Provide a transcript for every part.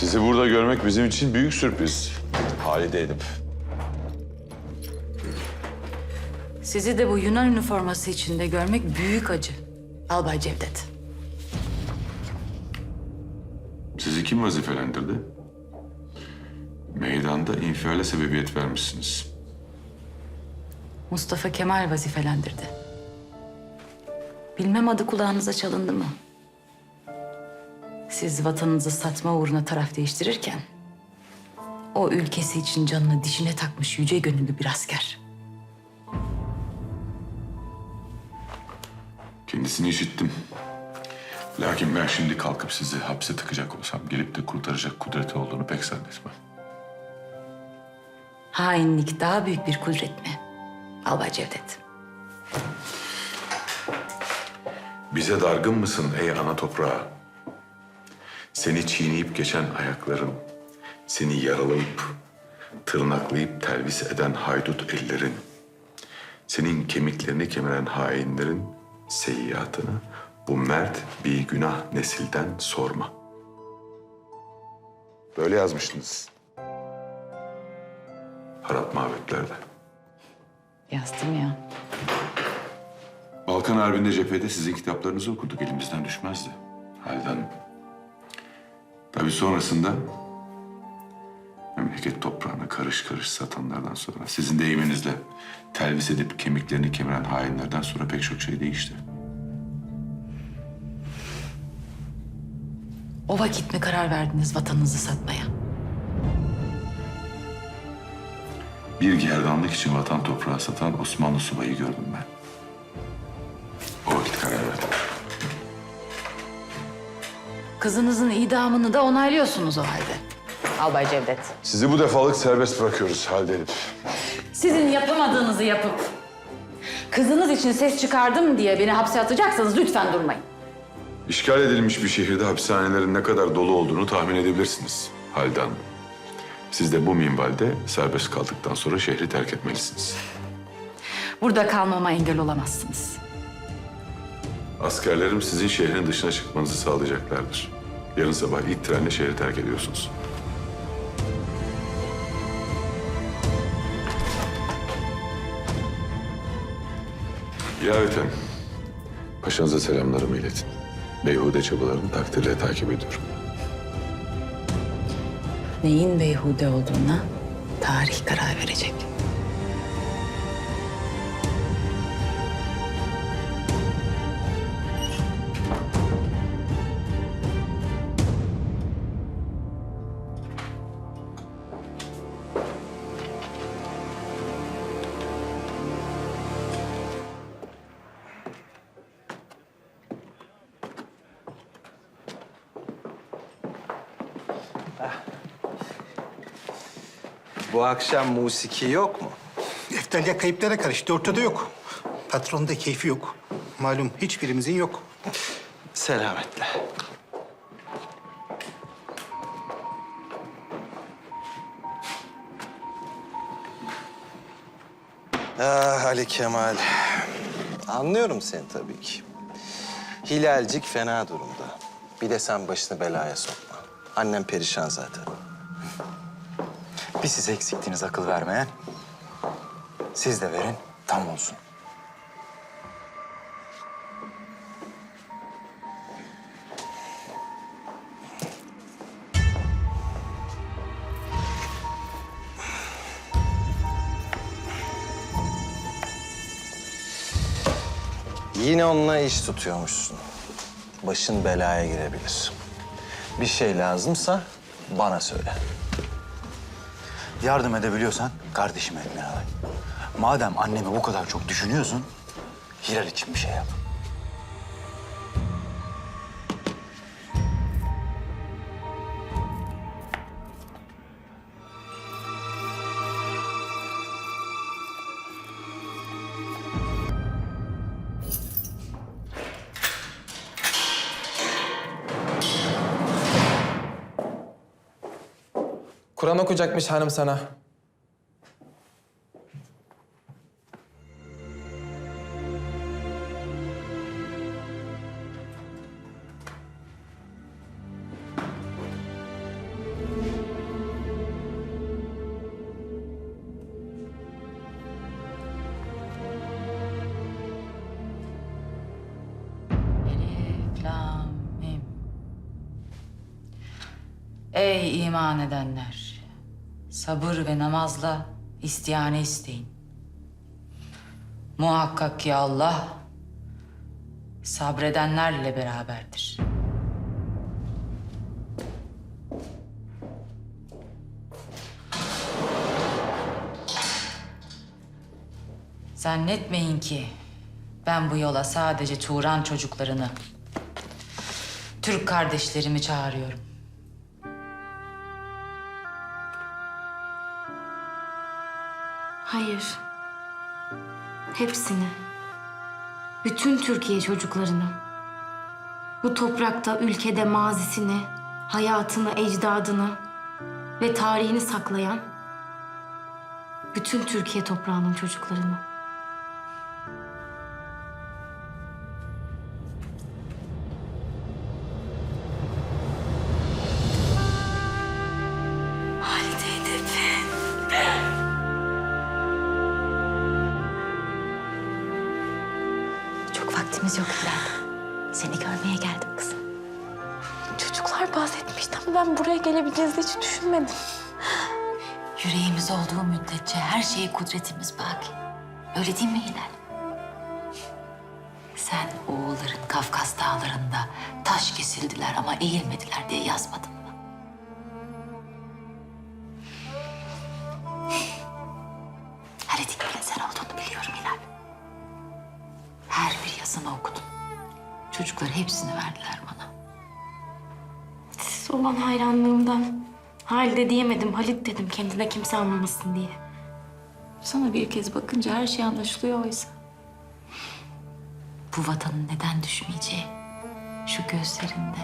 Sizi burada görmek bizim için büyük sürpriz. Halide Edip. Sizi de bu Yunan üniforması içinde görmek büyük acı. Albay Cevdet. Sizi kim vazifelendirdi? Meydanda infiale sebebiyet vermişsiniz. Mustafa Kemal vazifelendirdi. Bilmem adı kulağınıza çalındı mı? Siz vatanınızı satma uğruna taraf değiştirirken... ...o ülkesi için canını dişine takmış yüce gönüllü bir asker. Kendisini işittim. Lakin ben şimdi kalkıp sizi hapse tıkacak olsam... ...gelip de kurtaracak kudreti olduğunu pek zannetmem. Hainlik daha büyük bir kudret mi? Albay Cevdet. Bize dargın mısın ey ana toprağa? Seni çiğneyip geçen ayakların, seni yaralayıp, tırnaklayıp telvis eden haydut ellerin, senin kemiklerini kemiren hainlerin seyyiatını bu mert bir günah nesilden sorma. Böyle yazmıştınız. Harap mabetlerde. Yazdım ya. Balkan Harbi'nde cephede sizin kitaplarınızı okuduk. Elimizden düşmezdi. Halide Hanım. Tabii sonrasında memleket toprağına karış karış satanlardan sonra sizin deyiminizle telvis edip kemiklerini kemiren hainlerden sonra pek çok şey değişti. O vakit mi karar verdiniz vatanınızı satmaya? Bir gerdanlık için vatan toprağı satan Osmanlı subayı gördüm ben. Kızınızın idamını da onaylıyorsunuz o halde. Albay Cevdet. Sizi bu defalık serbest bırakıyoruz Halide Edip. Sizin yapamadığınızı yapıp kızınız için ses çıkardım diye beni hapse atacaksanız lütfen durmayın. İşgal edilmiş bir şehirde hapishanelerin ne kadar dolu olduğunu tahmin edebilirsiniz Halide Hanım. Siz de bu minvalde serbest kaldıktan sonra şehri terk etmelisiniz. Burada kalmama engel olamazsınız. Askerlerim sizin şehrin dışına çıkmanızı sağlayacaklardır. Yarın sabah ilk trenle şehri terk ediyorsunuz. İlaveten, paşanıza selamlarımı iletin. Beyhude çabalarını takdirle takip ediyorum. Neyin beyhude olduğuna tarih karar verecek. Bu akşam musiki yok mu? Eftalya kayıplara karıştı. Ortada yok. Patronun da keyfi yok. Malum hiçbirimizin yok. Selametle. Ah Ali Kemal. Anlıyorum seni tabii ki. Hilalcik fena durumda. Bir de sen başını belaya sokma. Annem perişan zaten. Bir siz eksiktiğiniz akıl vermeyen. Siz de verin, tam olsun. Yine onunla iş tutuyormuşsun. Başın belaya girebilir. Bir şey lazımsa bana söyle. Yardım edebiliyorsan kardeşim et Miralay. Madem annemi bu kadar çok düşünüyorsun, Hilal için bir şey yap. Kur'an okuyacakmış hanım sana. Ey iman edenler! Sabır ve namazla istiyane isteyin. Muhakkak ki Allah sabredenlerle beraberdir. Zannetmeyin ki ben bu yola sadece Turan çocuklarını, Türk kardeşlerimi çağırıyorum. Hayır. Hepsini. Bütün Türkiye çocuklarını. Bu toprakta, ülkede mazisini, hayatını, ecdadını ve tarihini saklayan bütün Türkiye toprağının çocuklarını. Vaktimiz yok Hilal. Seni görmeye geldim kızım. Çocuklar bahsetmişti ama ben buraya gelebileceğiz hiç düşünmedim. Yüreğimiz olduğu müddetçe her şeye kudretimiz baki. Öyle değil mi Hilal? Sen oğulların Kafkas dağlarında taş kesildiler ama eğilmediler diye yazmadın mı? Her etikmenin sen olduğunu biliyorum Hilal. Her bir yazını okudum. Çocuklar hepsini verdiler bana. Siz olan hayranlığımdan Halide diyemedim, Halit dedim kendine kimse anlamasın diye. Sana bir kez bakınca her şey anlaşılıyor oysa. Bu vatanın neden düşmeyeceği şu gözlerinde,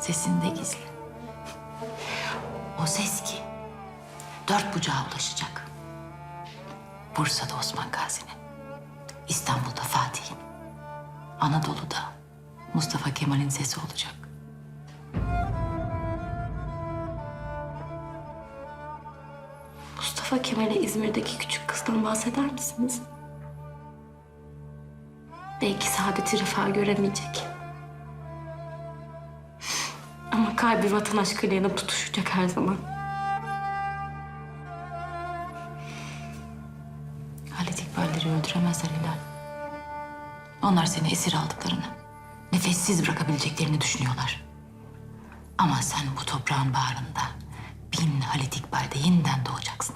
sesinde gizli. O ses ki dört bucağa ulaşacak. Bursa'da Osman Gazi'nin, İstanbul'da Fatih'in, Anadolu'da Mustafa Kemal'in sesi olacak. Mustafa Kemal'e İzmir'deki küçük kızdan bahseder misiniz? Belki saadeti refah göremeyecek. Ama kalbi vatan aşkıyla yanıp tutuşacak her zaman. Öldüremezler Hilal. Onlar seni esir aldıklarını, nefessiz bırakabileceklerini düşünüyorlar. Ama sen bu toprağın bağrında bin Halit İkbal'de yeniden doğacaksın